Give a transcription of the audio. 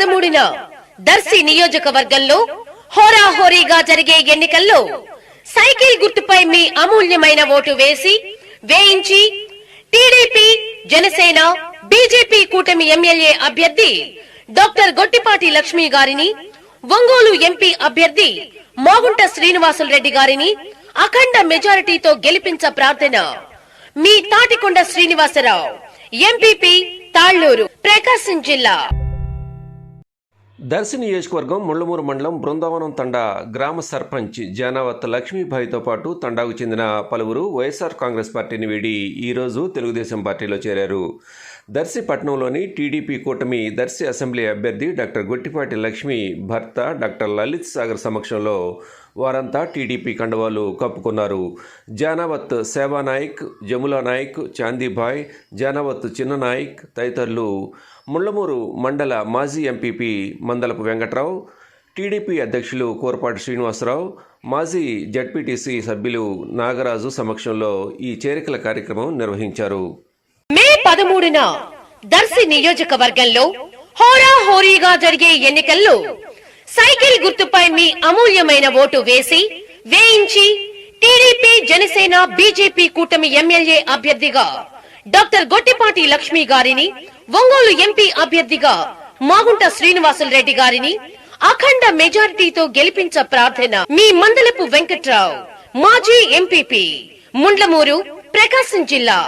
పదమూడున దర్శి నియోజకవర్గంలో హోరాహోరీగా జరిగే ఎన్నికల్లో సైకిల్ గుర్తుపై మీ అమూల్యమైన ఓటు వేసి వేయించి టీడీపీ జనసేన బీజేపీ కూటమి ఎమ్మెల్యే అభ్యర్థి డాక్టర్ గొట్టిపాటి లక్ష్మి గారిని ఒంగోలు ఎంపీ అభ్యర్థి మోగుంట శ్రీనివాసులు రెడ్డి గారిని అఖండ మెజారిటీతో గెలిపించ ప్రార్థన మీ తాటికొండ శ్రీనివాసరావు ఎంపీపీ తాళ్ళూరు ప్రకాశం జిల్లా. దర్శి నియోజకవర్గం ముళ్ళమూరు మండలం బృందావనం తండా గ్రామ సర్పంచ్ జానావత్ లక్ష్మీభాయితో పాటు తండాకు చెందిన పలువురు వైఎస్ఆర్ కాంగ్రెస్ పార్టీని వీడి ఈరోజు తెలుగుదేశం పార్టీలో చేరారు. దర్శి పట్టణంలోని టీడీపీ కూటమి దర్శి అసెంబ్లీ అభ్యర్థి డాక్టర్ గొట్టిపాటి లక్ష్మి భర్త డాక్టర్ లలిత్ సాగర్ సమక్షంలో వారంతా టీడీపీ కండవాలు కప్పుకున్నారు. జానావత్ సేవా నాయక్ జములా నాయక్ చాందీభాయ్ జానావత్ చిన్న నాయక్ తదితరులు ముళ్ళమూరు మండల మాజీ ఎంపీపీ మందలపు వెంకట్రావు టీడీపీ అధ్యక్షులు కోరపాటి శ్రీనివాసరావు మాజీ జడ్పీటీసీ సభ్యులు నాగరాజు సమక్షంలో ఈ చేరికల కార్యక్రమం నిర్వహించారు. మే పదమూడున దర్శి నియోజకవర్గంలో హోరా హోరీగా జరిగే ఎన్నికల్లో సైకిల్ గుర్తుపై మీ అమూల్యమైన ఓటు వేసి వేయించి టీడీపీ జనసేన బీజేపీ కూటమి ఎమ్మెల్యే అభ్యర్థిగా డాక్టర్ గొట్టిపాటి లక్ష్మి గారిని ఒంగోలు ఎంపీ అభ్యర్థిగా మాగుంట శ్రీనివాసులు రెడ్డి గారిని అఖండ మెజారిటీతో గెలిపించ ప్రార్థన మీ మందలపు వెంకట్రావు మాజీ ఎంపీపీ ముండ్లమూరు ప్రకాశం జిల్లా.